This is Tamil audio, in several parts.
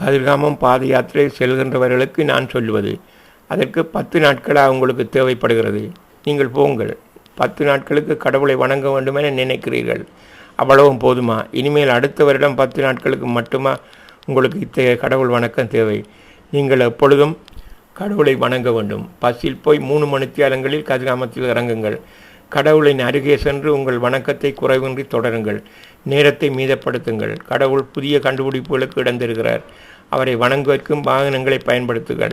கதிர்காமம் பாத யாத்திரை செல்கின்றவர்களுக்கு நான் சொல்லுவது அதற்கு பத்து நாட்களாக உங்களுக்கு தேவைப்படுகிறது. நீங்கள் போங்கள். பத்து நாட்களுக்கு கடவுளை வணங்க வேண்டுமென நினைக்கிறீர்கள். அவ்வளவும் போதுமா? இனிமேல் அடுத்த வருடம் பத்து நாட்களுக்கு மட்டுமா உங்களுக்கு இத்தகைய கடவுள் வணக்கம் தேவை? நீங்கள் எப்பொழுதும் கடவுளை வணங்க வேண்டும். பஸ்ஸில் போய் மூணு மணித்தியாலங்களில் கதிராமத்தில் இறங்குங்கள். கடவுளின் அருகே சென்று உங்கள் வணக்கத்தை குறைவின்றி தொடருங்கள். நேரத்தை மீதப்படுத்துங்கள். கடவுள் புதிய கண்டுபிடிப்புகளுக்கு இடந்திருக்கிறார். அவரை வணங்குவதற்கும் வாகனங்களை பயன்படுத்துங்கள்.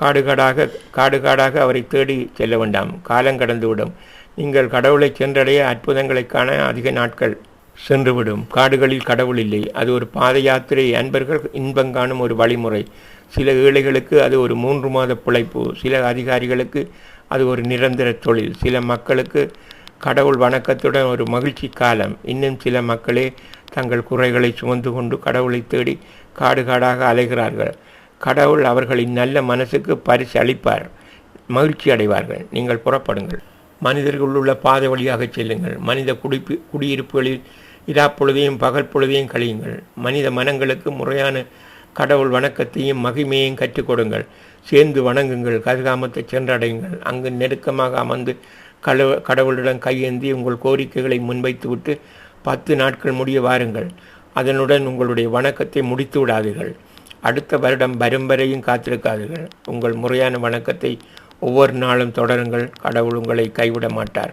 காடுகாடாக காடுகாடாக அவரை தேடி செல்ல வேண்டாம். காலம் கடந்துவிடும். நீங்கள் கடவுளை சென்றடைய அற்புதங்களை காண அதிக நாட்கள் சென்றுவிடும். காடுகளில் கடவுள் இல்லை. அது ஒரு பாத யாத்திரை. அன்பர்கள் இன்பம் காணும் ஒரு வழிமுறை. சில ஏழைகளுக்கு அது ஒரு மூன்று மாத பிழைப்பு. சில அதிகாரிகளுக்கு அது ஒரு நிரந்தர தொழில். சில மக்களுக்கு கடவுள் வணக்கத்துடன் ஒரு மகிழ்ச்சி காலம். இன்னும் சில மக்களே தங்கள் குறைகளை சுமந்து கொண்டு கடவுளை தேடி காடு காடாக அலைகிறார்கள். கடவுள் அவர்களின் நல்ல மனசுக்கு பரிசு அளிப்பார். மகிழ்ச்சி அடைவார்கள். நீங்கள் புறப்படுங்கள். மனிதர்கள் உள்ள பாதை வழியாக செல்லுங்கள். மனித குடிப்பு குடியிருப்புகளில் இரா பொழுதையும் பகல் பொழுதையும் கழியுங்கள். மனித மனங்களுக்கு முறையான கடவுள் வணக்கத்தையும் மகிமையையும் கற்றுக் கொடுங்கள். சேர்ந்து வணங்குங்கள் கதிர்காமத்தை சென்றடையுங்கள். அங்கு நெருக்கமாக அமர்ந்து கடவு கடவுளிடம் கையேந்தி உங்கள் கோரிக்கைகளை முன்வைத்துவிட்டு பத்து நாட்கள் முடிய வாருங்கள். அதனுடன் உங்களுடைய வணக்கத்தை முடித்து விடாதீர்கள். அடுத்த வருடம் வரும் வரையும் காத்திருக்காதீர்கள். உங்கள் முறையான வணக்கத்தை ஒவ்வொரு நாளும் தொடருங்கள். கடவுள் உங்களை கைவிட மாட்டார்.